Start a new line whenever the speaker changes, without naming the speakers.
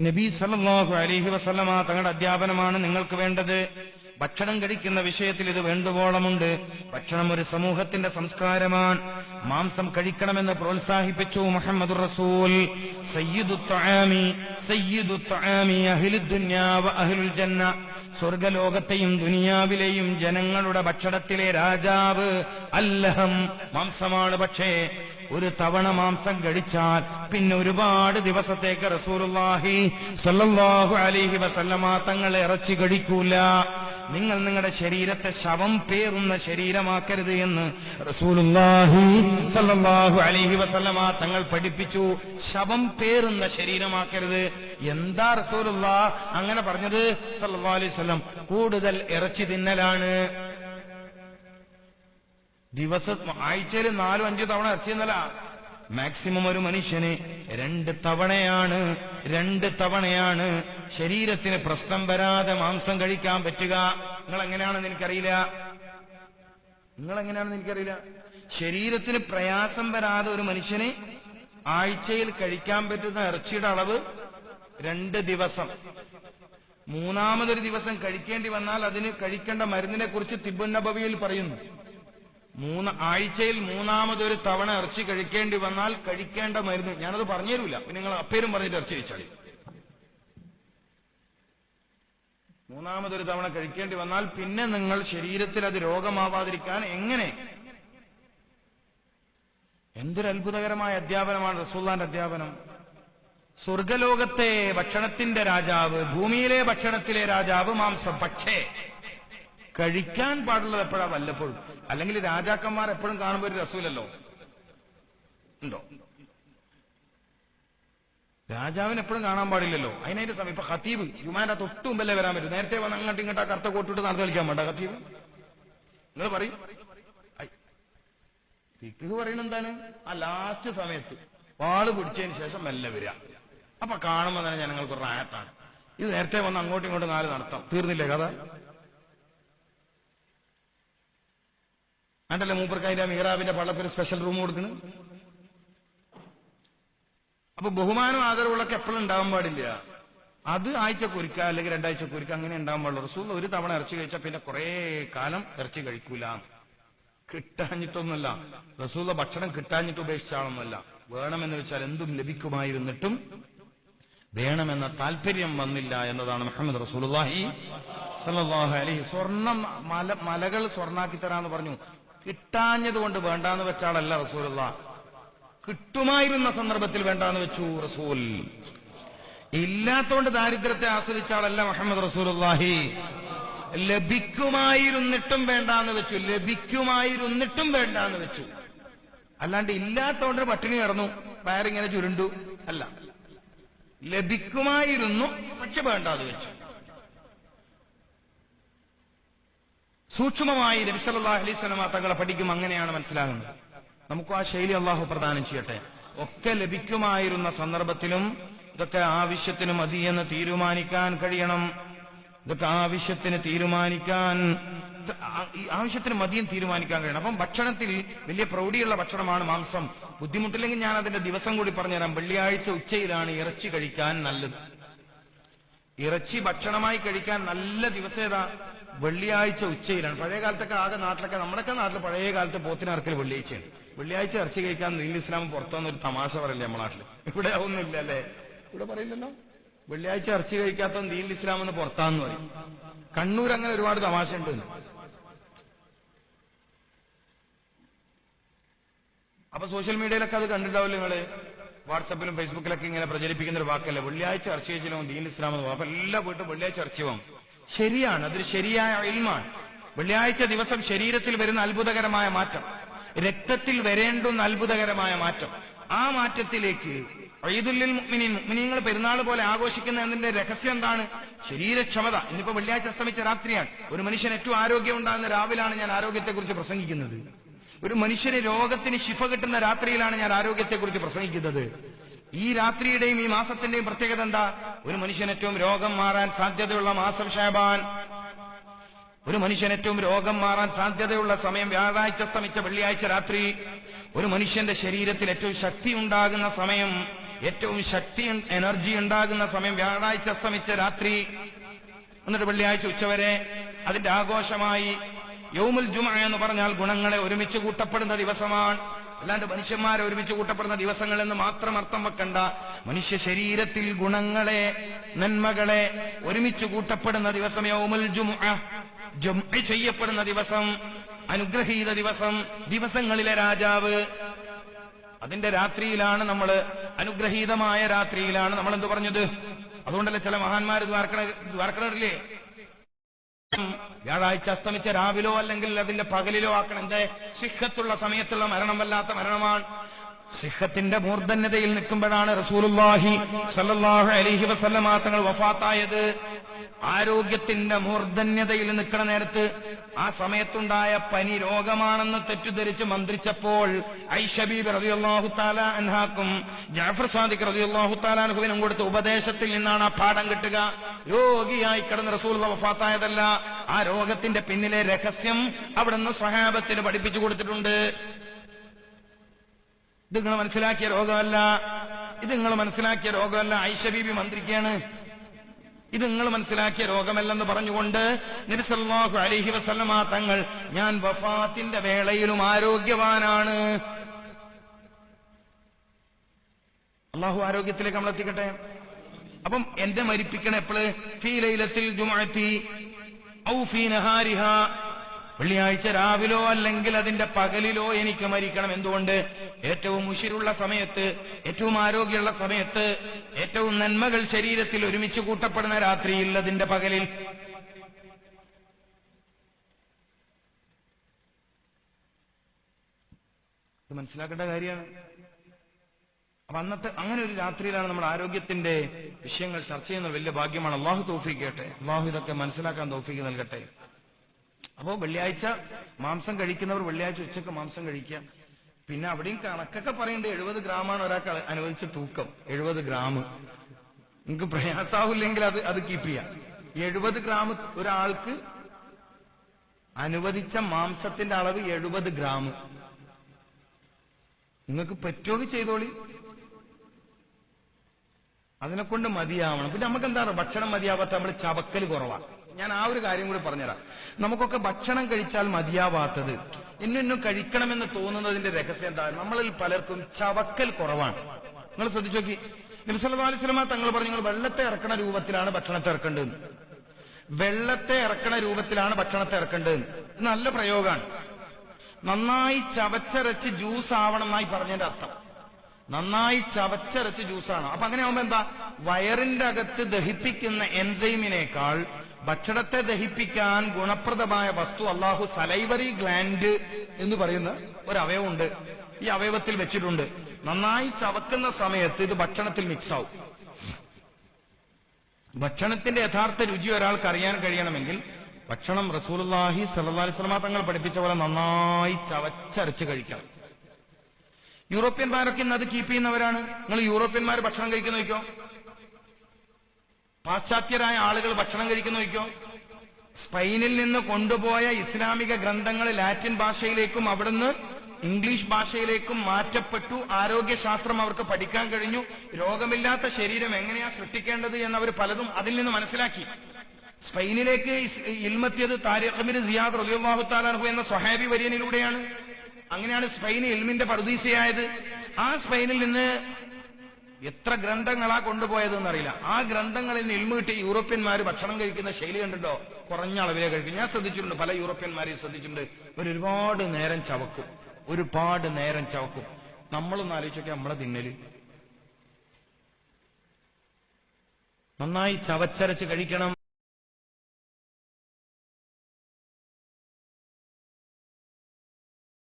നബി സല്ലല്ലാഹു അലൈഹി വസല്ലമ തങ്ങളുടെ അധ്യാപനമാണ് നിങ്ങൾക്ക് വേണ്ടത്. ഭക്ഷണം കഴിക്കുന്ന വിഷയത്തിൽ ഇത് വേണ്ടുവോളമുണ്ട്. ഭക്ഷണം ഒരു സമൂഹത്തിന്റെ സംസ്കാരമാണ്. മാംസം കഴിക്കണമെന്ന് പ്രോത്സാഹിപ്പിച്ചു മുഹമ്മദ് റസൂൽ. സ്വർഗലോകത്തെയും ദുനിയാവിലെയും ജനങ്ങളുടെ ഭക്ഷണത്തിലെ രാജാവ് അല്ലഹം മാംസമാണ് പക്ഷേ ഒരു തവണ മാംസം കഴിച്ചാൽ പിന്നെ ഒരുപാട് ദിവസത്തേക്ക് റസൂലുള്ളാഹി സല്ലാഹു അലിഹി വസല്ലമാ തങ്ങൾ ഇറച്ചി കഴിക്കൂല. നിങ്ങൾ നിങ്ങളുടെ ശരീരത്തെ ശവം പേറുന്ന ശരീരമാക്കരുത് എന്ന് റസൂലുള്ളാഹി സല്ലല്ലാഹു അലൈഹി വസല്ലമ തങ്ങൾ പഠിപ്പിച്ചു. ശവം പേറുന്ന ശരീരമാക്കരുത്. എന്താ റസൂലുള്ള അങ്ങനെ പറഞ്ഞത്? സല്ലാ അലൈഹി വല്ലം കൂടുതൽ ഇറച്ചി തിന്നലാണ്. ദിവസം ആഴ്ചയിൽ നാലും അഞ്ചു തവണ ഇറച്ചി മാക്സിമം ഒരു മനുഷ്യന് രണ്ട് തവണയാണ് രണ്ട് തവണയാണ് ശരീരത്തിന് പ്രശ്നം വരാതെ മാംസം കഴിക്കാൻ പറ്റുക. നിങ്ങൾ എങ്ങനെയാണെന്ന് എനിക്കറിയില്ല. നിങ്ങൾ എങ്ങനെയാണെന്ന് എനിക്കറിയില്ല. ശരീരത്തിന് പ്രയാസം വരാതെ ഒരു മനുഷ്യന് ആഴ്ചയിൽ കഴിക്കാൻ പറ്റുന്ന ഇറച്ചിയുടെ അളവ് രണ്ട് ദിവസം. മൂന്നാമതൊരു ദിവസം കഴിക്കേണ്ടി വന്നാൽ അതിന് കഴിക്കേണ്ട മരുന്നിനെ കുറിച്ച് തിബുന്നബവിയിൽ പറയുന്നു. മൂന്ന് ആഴ്ചയിൽ മൂന്നാമതൊരു തവണ ഇറച്ചി കഴിക്കേണ്ടി വന്നാൽ കഴിക്കേണ്ട മരുന്ന്. ഞാനത് പറഞ്ഞു തരൂല പിന്നെ നിങ്ങൾ അപ്പേരും പറഞ്ഞിട്ട് ഇറച്ചി കഴിച്ചാളി. മൂന്നാമതൊരു തവണ കഴിക്കേണ്ടി വന്നാൽ പിന്നെ നിങ്ങൾ ശരീരത്തിൽ അത് രോഗമാവാതിരിക്കാൻ എങ്ങനെ? എന്തൊരു അത്ഭുതകരമായ അധ്യാപനമാണ് റസൂല്ലാന്റെ അധ്യാപനം. സ്വർഗലോകത്തെ ഭക്ഷണത്തിന്റെ രാജാവ് ഭൂമിയിലെ ഭക്ഷണത്തിലെ രാജാവ് മാംസം. പക്ഷേ കഴിക്കാൻ പാടുള്ളത് എപ്പോഴാ വല്ലപ്പോഴും? അല്ലെങ്കിൽ രാജാക്കന്മാർ എപ്പോഴും കാണുമ്പോൾ ഒരു രസമില്ലല്ലോ? ഉണ്ടോ? രാജാവിന് എപ്പോഴും കാണാൻ പാടില്ലല്ലോ? അതിനതിന്റെ സമയം. ഇപ്പൊ ഖത്തീബ് യുമാന്റെ തൊട്ട് മുമ്പല്ലേ വരാൻ പറ്റും. നേരത്തെ വന്ന് അങ്ങോട്ട് ഇങ്ങോട്ട് ആ കറുത്ത കോട്ടിട്ട് നടന്നു കളിക്കാൻ വേണ്ട ഖത്തീബ്. നിങ്ങൾ പറയും. ഫിഖ് പറയുന്നത് എന്താണ്? ആ ലാസ്റ്റ് സമയത്ത് വാൾ പിടിച്ചതിന് ശേഷം മെല്ലെ വരിക. അപ്പൊ കാണുമ്പോൾ തന്നെ ജനങ്ങൾക്ക് റായത്താണ്. ഇത് നേരത്തെ വന്ന് അങ്ങോട്ടും ഇങ്ങോട്ടും നാല് നടത്താം. തീർന്നില്ലേ കഥ? അണ്ടല്ലേ മൂപ്പർക്കായിട്ട് മീറാബിന്റെ പള്ളക്കൊരു സ്പെഷ്യൽ റൂം കൊടുക്കുന്നു അപ്പൊ ബഹുമാനം ആദരവുള്ളൊക്കെ എപ്പോഴും ഉണ്ടാവാൻ പാടില്ല. അത് ആഴ്ച കുരിക്ക അല്ലെങ്കിൽ രണ്ടാഴ്ച കുരുക്ക അങ്ങനെ ഉണ്ടാവാൻ പാടുള്ളൂ റസൂൽ ഒരു തവണ ഇറച്ചി കഴിച്ചാൽ പിന്നെ കുറെ കാലം ഇറച്ചി കഴിക്കൂല. കിട്ടാഞ്ഞിട്ടൊന്നുമല്ല. റസൂല ഭക്ഷണം കിട്ടാഞ്ഞിട്ട് ഉപേക്ഷിച്ച വേണമെന്ന് വെച്ചാൽ എന്തും ലഭിക്കുമായിരുന്നിട്ടും വേണമെന്ന താല്പര്യം വന്നില്ല എന്നതാണ് മുഹമ്മദ് സല്ലല്ലാഹു അലൈഹി സ്വർണം മല മലകൾ സ്വർണാക്കി തരാന്ന് പറഞ്ഞു. കിട്ടാഞ്ഞത് കൊണ്ട് വേണ്ടാന്ന് വെച്ചാളല്ല റസൂലുള്ള. കിട്ടുമായിരുന്ന സന്ദർഭത്തിൽ വേണ്ടാന്ന് വെച്ചു റസൂൽ. ഇല്ലാത്തോണ്ട് ദാരിദ്ര്യത്തെ ആസ്വദിച്ച ആളല്ല മുഹമ്മദ് റസൂലുള്ളാഹി. ലഭിക്കുമായിരുന്നിട്ടും വേണ്ടാന്ന് വെച്ചു. ലഭിക്കുമായിരുന്നിട്ടും വേണ്ടാന്ന് വെച്ചു. അല്ലാണ്ട് ഇല്ലാത്തോണ്ട് പട്ടിണി കിടന്നു. വയറിങ്ങനെ ചുരുണ്ടു. അല്ല. ലഭിക്കുമായിരുന്നു പക്ഷെ വേണ്ടാന്ന് വെച്ചു. സൂക്ഷ്മമായി നബിസല്ലാ അലൈഹി സ്വലമ തങ്ങളെ പഠിക്കും അങ്ങനെയാണ് മനസ്സിലാകുന്നത്. നമുക്ക് ആ ശൈലി അള്ളാഹു പ്രദാനം ചെയ്യട്ടെ. ഒക്കെ ലഭിക്കുമായിരുന്ന സന്ദർഭത്തിലും ഇതൊക്കെ ആവശ്യത്തിന് മതി എന്ന് തീരുമാനിക്കാൻ കഴിയണം. ഇതൊക്കെ ആവശ്യത്തിന് തീരുമാനിക്കാൻ ആവശ്യത്തിന് മതിയും തീരുമാനിക്കാൻ കഴിയണം. അപ്പം ഭക്ഷണത്തിൽ വലിയ പ്രൗഢിയുള്ള ഭക്ഷണമാണ് മാംസം. ബുദ്ധിമുട്ടില്ലെങ്കിൽ ഞാൻ അതിന്റെ ദിവസം കൂടി പറഞ്ഞുതരാം. വെള്ളിയാഴ്ച ഉച്ചയിലാണ് ഇറച്ചി കഴിക്കാൻ നല്ലത്. ഇറച്ചി ഭക്ഷണമായി കഴിക്കാൻ നല്ല ദിവസം ഏതാ? വെള്ളിയാഴ്ച ഉച്ചയിലാണ്. പഴയ കാലത്തൊക്കെ ആകെ നാട്ടിലൊക്കെ നമ്മുടെയൊക്കെ നാട്ടിൽ പഴയ കാലത്ത് പോത്തിനറക്കൽ വെള്ളിയാഴ്ചയാണ് വെള്ളിയാഴ്ച ഇറച്ചി കഴിക്കാൻ നീൽ ഇസ്ലാം പുറത്തുനിന്ന് ഒരു തമാശ പറയില്ലേ നമ്മുടെ നാട്ടിൽ ഇവിടെ ഒന്നുമില്ല അല്ലേ? ഇവിടെ പറയില്ലല്ലോ. വെള്ളിയാഴ്ച ഇറച്ചി കഴിക്കാത്ത നീൽ ഇസ്ലാം എന്ന് പുറത്താന്ന് പറയും. കണ്ണൂർ അങ്ങനെ ഒരുപാട് തമാശ ഉണ്ട് അപ്പൊ സോഷ്യൽ മീഡിയയിലൊക്കെ അത് കണ്ടിട്ടാവില്ല നിങ്ങൾ? വാട്സപ്പിലും ഫേസ്ബുക്കിലൊക്കെ ഇങ്ങനെ പ്രചരിപ്പിക്കുന്ന ഒരു വാക്കല്ലേ? വെള്ളിയാഴ്ച ചർച്ച കഴിച്ചില്ലോ ദീൻ ഇസ്ലാം എന്ന്. അപ്പൊ എല്ലാ വീട്ടും വെള്ളിയാഴ്ച ചർച്ച ചെയ്യും. ശരിയാണ് അതൊരു ശരിയായ ഇൽമാണ് വെള്ളിയാഴ്ച ദിവസം ശരീരത്തിൽ വരുന്ന അത്ഭുതകരമായ മാറ്റം രക്തത്തിൽ വരേണ്ടുന്ന അത്ഭുതകരമായ മാറ്റം. ആ മാറ്റത്തിലേക്ക് ഈദുല്ലിൽ മുഅ്മിനീൻ മുഅ്മിനീങ്ങൾ പെരുന്നാൾ പോലെ ആഘോഷിക്കുന്ന എന്നതിന്റെ രഹസ്യം എന്താണ്? ശരീരക്ഷമത. ഇന്നിപ്പോ വെള്ളിയാഴ്ച അസ്തമിച്ച രാത്രിയാണ്. ഒരു മനുഷ്യൻ ഏറ്റവും ആരോഗ്യം ഉണ്ടാകുന്ന രാവിലാണ് ഞാൻ ആരോഗ്യത്തെക്കുറിച്ച് പ്രസംഗിക്കുന്നത്. ഒരു മനുഷ്യന് രോഗത്തിന് ശിഫ കിട്ടുന്ന രാത്രിയിലാണ് ഞാൻ ആരോഗ്യത്തെക്കുറിച്ച് പ്രസംഗിക്കുന്നത്. ഈ രാത്രിയുടെയും ഈ മാസത്തിന്റെയും പ്രത്യേകത എന്താ? ഒരു മനുഷ്യൻ ഏറ്റവും രോഗം മാറാൻ സാധ്യതയുള്ള മാസം ഷാബാൻ. ഒരു മനുഷ്യൻ ഏറ്റവും രോഗം മാറാൻ സാധ്യതയുള്ള സമയം വ്യാഴാഴ്ച സ്തമിച്ച വെള്ളിയാഴ്ച രാത്രി. ഒരു മനുഷ്യന്റെ ശരീരത്തിൽ ഏറ്റവും ശക്തി ഉണ്ടാകുന്ന സമയം ഏറ്റവും ശക്തി എനർജി ഉണ്ടാകുന്ന സമയം വ്യാഴാഴ്ച സ്തമിച്ച രാത്രി. എന്നിട്ട് വെള്ളിയാഴ്ച ഉച്ചവരെ അതിന്റെ ആഘോഷമായി യൗമുൽ ജുമ എന്ന് പറഞ്ഞാൽ ഗുണങ്ങളെ ഒരുമിച്ച് കൂട്ടപ്പെടുന്ന ദിവസമാണ്. അല്ലാണ്ട് മനുഷ്യന്മാരെ ഒരുമിച്ച് കൂട്ടപ്പെടുന്ന ദിവസങ്ങൾ എന്ന് മാത്രം അർത്ഥം വെക്കണ്ട. മനുഷ്യ ശരീരത്തിൽ ഗുണങ്ങളെ നന്മകളെ ഒരുമിച്ച് കൂട്ടപ്പെടുന്ന ദിവസം യൗമുൽ ജുമ. ജുമ ചെയ്യപ്പെടുന്ന ദിവസം അനുഗ്രഹീത ദിവസം ദിവസങ്ങളിലെ രാജാവ്. അതിന്റെ രാത്രിയിലാണ് നമ്മൾ അനുഗ്രഹീതമായ രാത്രിയിലാണ് നമ്മൾ എന്ത് പറഞ്ഞത്? അതുകൊണ്ടല്ലേ ചില മഹാന്മാർ ദ്വാരക്കണ ദ്വാരക്കണറില്ലേ വ്യാഴാഴ്ച അസ്തമിച്ച രാവിലോ അല്ലെങ്കിൽ അതിന്റെ പകലിലോ ആക്കണം. എന്തേ? സിഹത്തുള്ള സമയത്തുള്ള മരണം വല്ലാത്ത മരണമാണ്. സിഹത്തിന്റെ മൂർധന്യതയിൽ നിൽക്കുമ്പോഴാണ് റസൂലുല്ലാഹി സല്ലല്ലാഹു അലൈഹി വസല്ലമ തങ്ങൾ വഫാത്തായത്. ആരോഗ്യത്തിന്റെ മൂർധന്യതയിൽ നിൽക്കണ നേരത്ത് ആ സമയത്തുണ്ടായ പനി രോഗമാണെന്ന് തെറ്റിദ്ധരിച്ച് മന്ത്രിച്ചപ്പോൾ ഐഷബീബ് സാദിഖ് കൊടുത്ത ഉപദേശത്തിൽ നിന്നാണ് ആ പാഠം കിട്ടുക. രോഗിയായി കിടന്ന് റസൂൽ വഫാത്തായതല്ല ആ രോഗത്തിന്റെ പിന്നിലെ രഹസ്യം അവിടുന്ന് സ്വഹാബത്തിന് പഠിപ്പിച്ചു കൊടുത്തിട്ടുണ്ട്. ഇത് നിങ്ങൾ മനസ്സിലാക്കിയ രോഗമല്ല ഇത് നിങ്ങൾ മനസ്സിലാക്കിയ രോഗമല്ല ഐഷബീബി മന്ത്രിക്കാണ്. ഇത് നിങ്ങൾ മനസ്സിലാക്കിയ രോഗമല്ലെന്ന് പറഞ്ഞുകൊണ്ട് നബിസല്ലാഹു അലഹി വസല്ലമ തങ്ങൾ ഞാൻ വഫാത്തിന്റെ വേളയിലും ആരോഗ്യവാനാണ്. അള്ളാഹു ആരോഗ്യത്തിലേക്ക് നമ്മൾ എത്തിക്കട്ടെ? അപ്പം എന്റെ മരിപ്പിക്കണ എപ്പോൾ? ഫീ ലൈലത്തിൽ ജുമാറ്റി ഔ ഫീ നഹാരിഹ വെള്ളിയാഴ്ച രാവിലോ അല്ലെങ്കിൽ അതിന്റെ പകലിലോ എനിക്ക് മരിക്കണം. എന്തുകൊണ്ട്? ഏറ്റവും ഉശിരുള്ള സമയത്ത് ഏറ്റവും ആരോഗ്യമുള്ള സമയത്ത് ഏറ്റവും നന്മകൾ ശരീരത്തിൽ ഒരുമിച്ച് കൂട്ടപ്പെടുന്ന രാത്രിയിൽ അതിന്റെ പകലിൽ. ഇത് മനസ്സിലാക്കേണ്ട കാര്യമാണ്. അപ്പൊ അന്നത്തെ അങ്ങനെ ഒരു രാത്രിയിലാണ് നമ്മൾ ആരോഗ്യത്തിന്റെ വിഷയങ്ങൾ ചർച്ച ചെയ്യുന്ന വലിയ ഭാഗ്യമാണ്. അള്ളാഹു തോഫിക്കട്ടെ കേട്ടെ. അള്ളാഹു ഇതൊക്കെ മനസ്സിലാക്കാൻ തോഫിക്ക് നൽകട്ടെ. അപ്പോ വെള്ളിയാഴ്ച മാംസം കഴിക്കുന്നവർ വെള്ളിയാഴ്ച ഉച്ചയ്ക്ക് മാംസം കഴിക്കാം പിന്നെ അവിടെയും കണക്കൊക്കെ പറയുന്നുണ്ട് എഴുപത് ഗ്രാമാണ് ഒരാൾക്ക് അനുവദിച്ച തൂക്കം. എഴുപത് ഗ്രാം. നിങ്ങൾക്ക് പ്രയാസാവില്ലെങ്കിൽ അത് അത് കീപ്പ് ചെയ്യാം. എഴുപത് ഗ്രാം ഒരാൾക്ക് അനുവദിച്ച മാംസത്തിന്റെ അളവ് എഴുപത് ഗ്രാം. നിങ്ങൾക്ക് പറ്റുമെങ്കിൽ ചെയ്തോളി? അതിനെ കൊണ്ട് മതിയാവണം. പിന്നെ നമുക്ക് എന്താണ് ഭക്ഷണം മതിയാവാത്ത നമ്മൾ ചവക്കൽ കുറവാണ് ഞാൻ ആ ഒരു കാര്യം കൂടി പറഞ്ഞുതരാം. നമുക്കൊക്കെ ഭക്ഷണം കഴിച്ചാൽ മതിയാവാത്തത്. ഇന്നും കഴിക്കണമെന്ന് തോന്നുന്നതിന്റെ രഹസ്യം എന്താ? നമ്മളിൽ പലർക്കും ചവക്കൽ കുറവാണ്. നിങ്ങൾ ശ്രദ്ധിച്ചു നോക്കി. നബിസല്ലാ അലിസ്ലമ തങ്ങൾ പറഞ്ഞു നിങ്ങൾ വെള്ളത്തെ ഇറക്കണ രൂപത്തിലാണ് ഭക്ഷണത്തെ ഇറക്കേണ്ടത്. വെള്ളത്തെ ഇറക്കണ രൂപത്തിലാണ് ഭക്ഷണത്തെ ഇറക്കേണ്ടത്. നല്ല പ്രയോഗമാണ്. നന്നായി ചവച്ചരച്ച് ജ്യൂസ് ആവണം എന്നായി പറഞ്ഞതിന്റെ അർത്ഥം. നന്നായി ചവച്ചരച്ച് ജ്യൂസാണ് അപ്പൊ അങ്ങനെ ആവുമ്പോ എന്താ? വയറിന്റെ അകത്ത് ദഹിപ്പിക്കുന്ന എൻസൈമിനേക്കാൾ ഭക്ഷണത്തെ ദഹിപ്പിക്കാൻ ഗുണപ്രദമായ വസ്തു അള്ളാഹു സലൈവറി ഗ്ലാൻഡ് എന്ന് പറയുന്ന ഒരു അവയവമുണ്ട് ഈ അവയവത്തിൽ വെച്ചിട്ടുണ്ട്. നന്നായി ചവക്കുന്ന സമയത്ത് ഇത് ഭക്ഷണത്തിൽ മിക്സ് ആവും. ഭക്ഷണത്തിന്റെ യഥാർത്ഥ രുചി ഒരാൾക്ക് അറിയാൻ കഴിയണമെങ്കിൽ ഭക്ഷണം അലൈഹി വസല്ലമ തങ്ങൾ പഠിപ്പിച്ച പോലെ നന്നായി ചവച്ചരച്ച് കഴിക്കണം. യൂറോപ്യന്മാരൊക്കെ ഇന്ന് അത് കീപ്പ് ചെയ്യുന്നവരാണ്. നിങ്ങൾ യൂറോപ്യന്മാർ ഭക്ഷണം കഴിക്കുന്ന നോക്കോ പാശ്ചാത്യരായ ആളുകൾ ഭക്ഷണം കഴിക്കുന്ന നോക്കിയോ സ്പെയിനിൽ നിന്ന് കൊണ്ടുപോയ ഇസ്ലാമിക ഗ്രന്ഥങ്ങൾ ലാറ്റിൻ ഭാഷയിലേക്കും അവിടുന്ന് ഇംഗ്ലീഷ് ഭാഷയിലേക്കും മാറ്റപ്പെട്ടു. ആരോഗ്യശാസ്ത്രം അവർക്ക് പഠിക്കാൻ കഴിഞ്ഞു. രോഗമില്ലാത്ത ശരീരം എങ്ങനെയാ സൃഷ്ടിക്കേണ്ടത് എന്ന് അവർ പലതും അതിൽ നിന്ന് മനസ്സിലാക്കി. സ്പെയിനിലേക്ക് ഇൽമെത്തിയത് താരിഖ് സിയാദ് റലിയാഹു താലാഹു എന്ന സ്വഹാബി വര്യനിലൂടെയാണ്. അങ്ങനെയാണ് സ്പെയിൻ ഇൽമിന്റെ പറുദീസയായത്. ആ സ്പെയിനിൽ നിന്ന് എത്ര ഗ്രന്ഥങ്ങളാ കൊണ്ടുപോയതെന്ന് അറിയില്ല ആ ഗ്രന്ഥങ്ങളിൽ നിന്ന് ഇൽമ കിട്ടിയ യൂറോപ്യന്മാർ ഭക്ഷണം കഴിക്കുന്ന ശൈലി കണ്ടിട്ടോ? കുറഞ്ഞ അളവിലേ കഴിക്കും. ഞാൻ ശ്രദ്ധിച്ചിട്ടുണ്ട് പല യൂറോപ്യന്മാരെയും ശ്രദ്ധിച്ചിട്ടുണ്ട്. ഒരുപാട് നേരം ചവക്കും. ഒരുപാട് നേരം ചവക്കും. നമ്മളൊന്ന് ആലോചിച്ചൊക്കെ നമ്മളെ തിന്നൽ. നന്നായി ചവച്ചരച്ച് കഴിക്കണം.